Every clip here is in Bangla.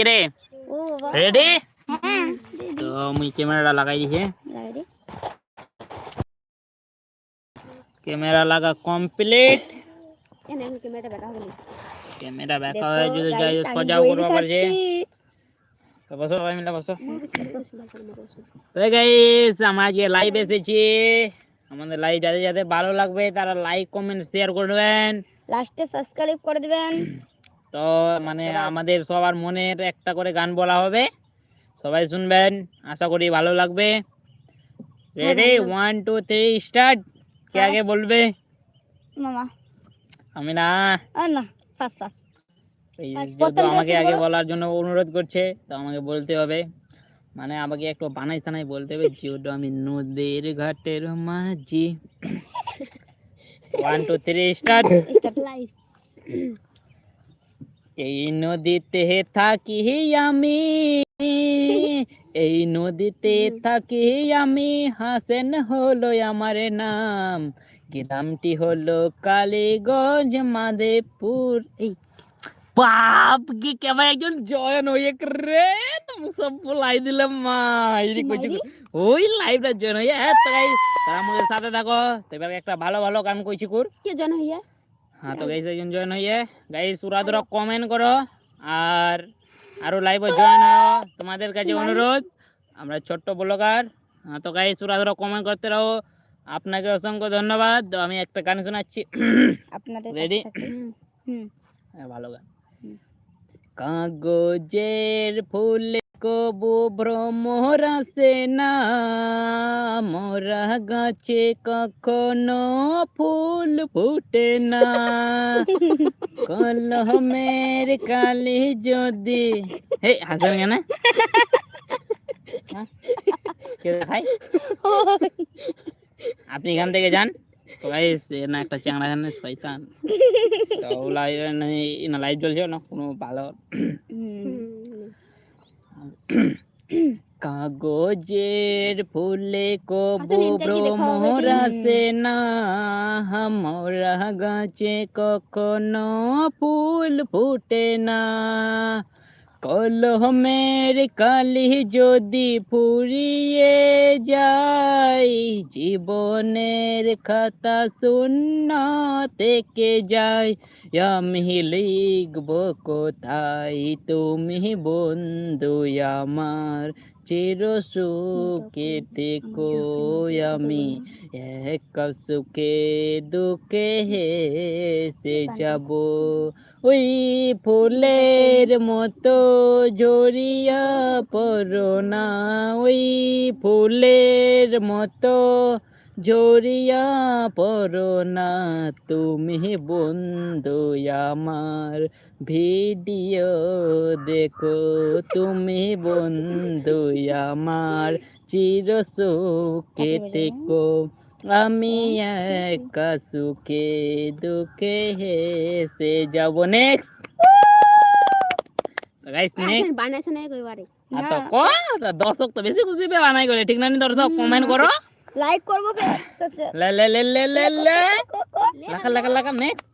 রে ও বাবা রেডি হ্যাঁ তো মুই ক্যামেরাটা লাগাই দিছে লাগাই ক্যামেরা লাগা কমপ্লিট এনে আমি ক্যামেরাটা বেকা হবে ক্যামেরা ব্যাক হয়ে যদি যাই সজাও করবা পারছে তো বসো সবাই মিলে বসো তো গাইস আমরা আজকে লাইভ এসেছি আমাদের লাইভ যাদের যাদের ভালো লাগবে তারা লাইক কমেন্ট শেয়ার করবেন লাস্টে সাবস্ক্রাইব করে দিবেন তো মানে আমাদের সবার মনের একটা করে গান বলা হবে। সবাই শুনবেন আশা করি ভালো লাগবে। Ready one two three start কে আগে বলবে? মামা। আমি না। এই আচ্ছা, যেহেতু আমাকে আগে বলার জন্য অনুরোধ করছে তো আমাকে বলতে হবে। মানে আমাকে একটু বানাই সানাই বলতে হবে যেহেতু আমি নদীর ঘাটের মাঝি। One two three start start live এই নদীতে থাকি আমি এই নদীতে থাকি আমি। হাসেন হলো আমার নাম গ্রামটি হলো কালীগঞ্জ মাদেপুর এই বাপ কি কেমন একজন জয়েন হয়ে রে তুমি সব বলাই দিলাম মা। ওই লাইভটা জয়েন হয়ে হ্যাঁ তো guys, তারা আমাদের সাথে থাকো। তো এবার একটা ভালো ভালো গান কইছি কুর। কে জন হইয়া? হ্যাঁ তো গাইস একজন জয়েন হইয়ে গাইস সুরা দুরা কমেন্ট করো আর আরও লাইভে জয়েন হও। তোমাদের কাছে অনুরোধ আমরা ছোট্ট ব্লগার হ্যাঁ তো গাইস সুরা দুরা কমেন্ট করতে রহো আপনাকে অসংখ্য ধন্যবাদ। আমি একটা গান শোনাচ্ছি। আপনাদের হুম হ্যাঁ, ভালো গান। কাগজের ফুলে কবু ভ্রমর আসে না। মোরা গাছে কখনো ফুল ফুটে না। কলমের কালি যদি। হে হাসেন কেন? হ্যাঁ? আপনি এখান থেকে যান। গাইস না একটা চ্যাংড়া জানে শয়তান। তো লাইভ না লাইভ চলছে না কোনো ভালো। কাগজের ফুলে কবু? ভ্রমর আসে না আমরা গাছে কখনো ফুল ফুটে না কলমের কালি যদি ফুরিয়ে যায়, জীবনের খাতা শূন্য থেকে যায়? আমি লিখব কোথায়? তুমি বন্ধু আমার চির সুখে থেকো আমি। এক সুখে দুঃখে হেসে যাব। ওই ফুলের মতো ঝরিয়া পড়ো না। ওই ফুলের মতো ঝরিয়া পড়ো না। তুমি বন্ধু আমার ভিডিও দেখো। তুমি বন্ধু আমার চির সুখে থেকো। আমি একা সুখে দুঃখে হেসে যাব। নেক্সট গাইস নেক্সট বানাইছে না কইবারে আর তো ক দর্শক তো বেশি খুশি পে বানাই করে। ঠিক না নি দর্শক? কমেন্ট করো। লাইক করব সে- লে লে লে লে লে লে। কো- কো- লাখা লাখা লাখা নেক্সট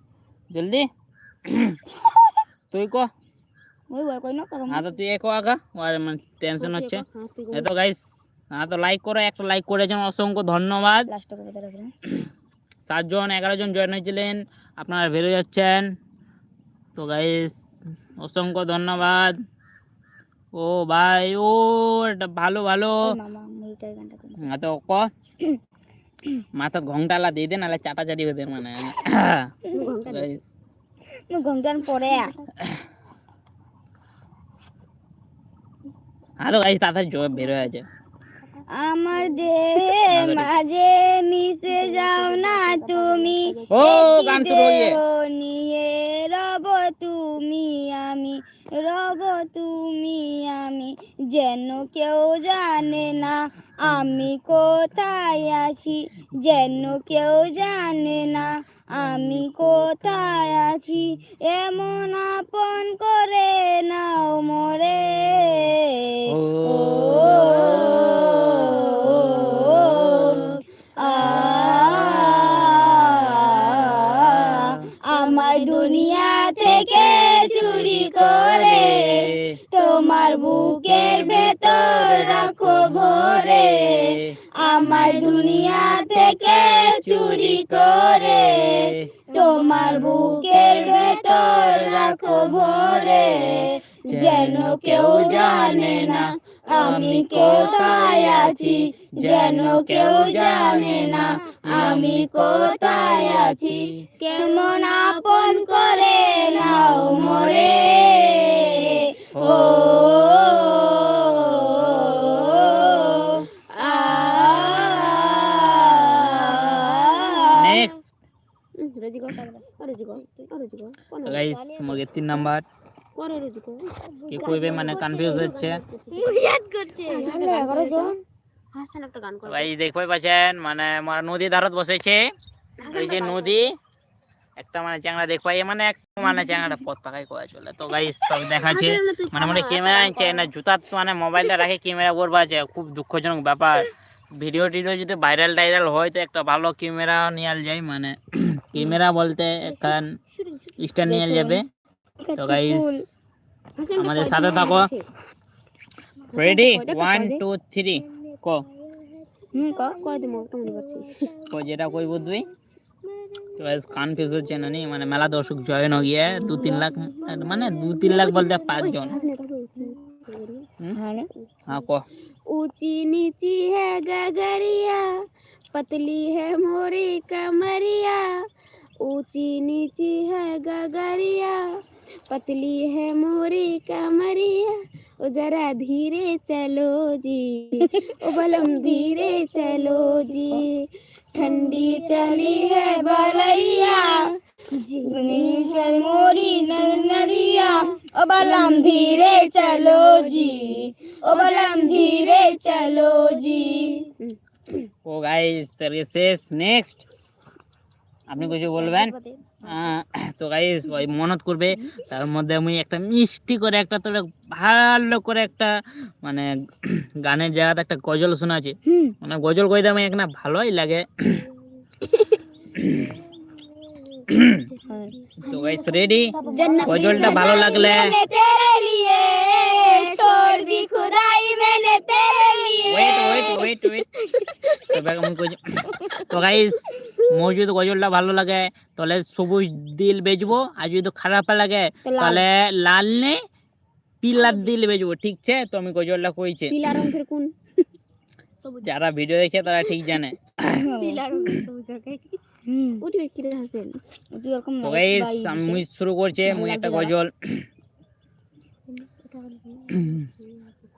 জলদি। তুই ক। ওই কই না করম হ্যাঁ তো তুই এক আগা আর মানে টেনশন হচ্ছে। এই তো গাইস হ্যাঁ তো লাইক করো একটা লাইক করেছেন অসংখ্য ধন্যবাদ। সাতজন এগারো জন জয়েন হয়েছিলেন আপনারা বেরো যাচ্ছেন। তো গাইস অসংখ্য ধন্যবাদ। ও ভাই ও এটা ভালো ভালো। হ্যাঁ তো ক। মাথা ঘংটালা দিয়ে দে নাহলে চাটাচাটি হতে মানে। ঘন্টান পরে হ্যাঁ তো গাইস তাড়াতাড়ি জবাব বের হয়ে আছে আমার দেহে মাঝে মিশে যাও না তুমি। ও একই গান শুরু নিয়ে রব তুমি আমি রব তুমি আমি। যেন কেউ জানে না আমি কোথায় আছি যেন কেউ জানে না আমি কোথায় আছি? এমন আপন করে নাও মরে। ও ও আ আমায় দুনিয়া থেকে চুরি করে। তোমার বুকের ভেতর রাখো ভরে। আমার দুনিয়া থেকে চুরি করে তোমার বুকের ভেতর রাখো ভরে। যেন কেউ জানে না আমি কোথায় আছি। যেন কেউ জানে না আমি কোথায় আছি। কেমন আপন করে নাও মরে। ও গাইস মুরগির তিন নাম্বার। করে কি কইবে মানে কনফিউজ হচ্ছে। ইয়াদ করছে। হাসান একটা গান কর গাইস দেখতে পাচ্ছেন মানে আমরা নদী ধারত বসেছে। এই যে নদী একটা মানে চ্যাংড়া দেখ মানে এক মানে চ্যাংড়াটা পথ পাকাই করা চলে। তো গাইস তবে দেখাচ্ছে। মানে মানে ক্যামেরা আনছে না জুতার মানে মোবাইলটা রাখে ক্যামেরা করবা আছে খুব দুঃখজনক ব্যাপার। ভিডিও টিডিও যদি ভাইরাল টাইরাল হয় তো একটা ভালো ক্যামেরা নিয়ে যায় মানে ক্যামেরা বলতে একখান স্ট্যান্ড নিয়ে যাবে। তো গাইস আমাদের সাথে থাকো। রেডি ওয়ান টু থ্রি কো হুম ক কয় দিমু একটা মনে করছি। কো যেটা কই বুঝবি তো গাইস কনফিউজ হচ্ছে না নি? মানে মেলা দর্শক জয়েন হয়ে গিয়ে দু তিন লাখ মানে দু তিন লাখ বলতে পাঁচজন। হুম? হ্যাঁ কো। ऊँची नीची है गगरिया पतली है मोरी कमरिया ऊँची नीची है गगरिया पतली है मोरी कमरिया। ओ जरा धीरे चलो जी ओ बलम धीरे चलो जी। ठंडी चली है बलैया चल मोरी नरिया ओ बलम धीरे चलो जी ओ बलम धीरे चलो जी ও গাইস তাহলে শেষ নেক্সট আপনি কিছু বলবেন আহ, তো গাইস ওই মনত করবে তার মধ্যে আমি একটা মিষ্টি করে একটা তোর ভালো করে একটা মানে গানের জায়গাতে একটা গজল শোনাছি মানে গজল কইতে আমি একটা ভালোই লাগে তো গাইস রেডি গজলটা ভালো লাগলে তো গাইস মোর যদি গজলটা ভালো লাগে তাহলে সবুজ দিল বেচবো আর যদি খারাপ লাগে তাহলে লাল নে পিলার দিল বেচবো ঠিক আছে তো আমি গজলটা কইছে যারা ভিডিও দেখে তারা ঠিক জানে। পিলার সবুজ উঠি বেশ হাসেন উঠি ওরকম তো গাইস আমি শুরু করছে মুই একটা গজল।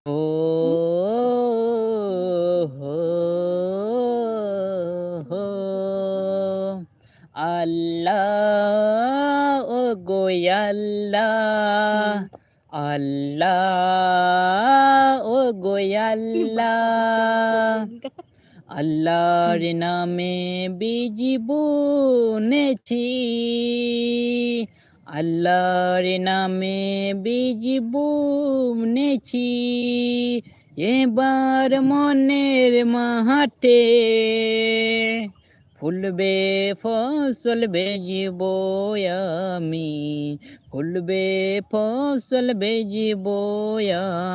ও হো হো আল্লাহ ও গোয়াল্লাহ আল্লাহ ও গোয়াল্লাহ আল্লাহর নামে বীজ বুনেছি। আল্লাহর নামে বীজ বুনেছি। এবার মনের মাহাটে ফুলবে ফসল বেজিব আমি। ফুলবে ফসল বেজিব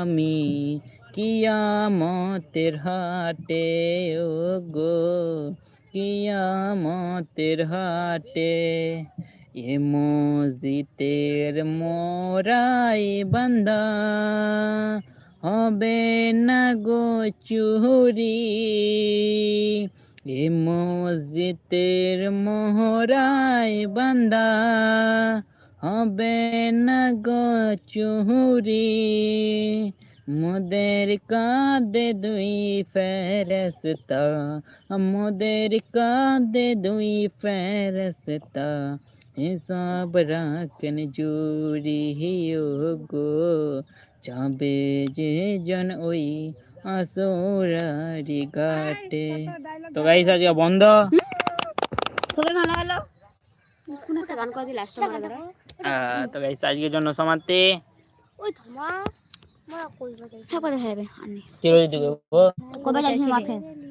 আমি। কিয়ামতের হাটে, ও গো, কিয়ামতের হাটে। এ মসজিদের মোরাই বান্দা হবে না গো চুরি? এ মসজিদের মোহরাই বান্দা হবে না গো চুরি? মোদের কাঁদে দুই ফেরস্তা মোদের কাঁদে দুই ফেরস্তা হিসাব রাখন জুরি হিও গো চাবে যে জন ওই আসরারি ঘাটে তো গাইস আজকে বন্ধ খুবই ভালো হলো কোন একটা গান করে তো গাইস আজকের জন্য সমাপ্তি ওই থামা মা কই বাজাই হ্যাঁ পরে আনি। চিরদিন কবে যাচ্ছিস মাঠে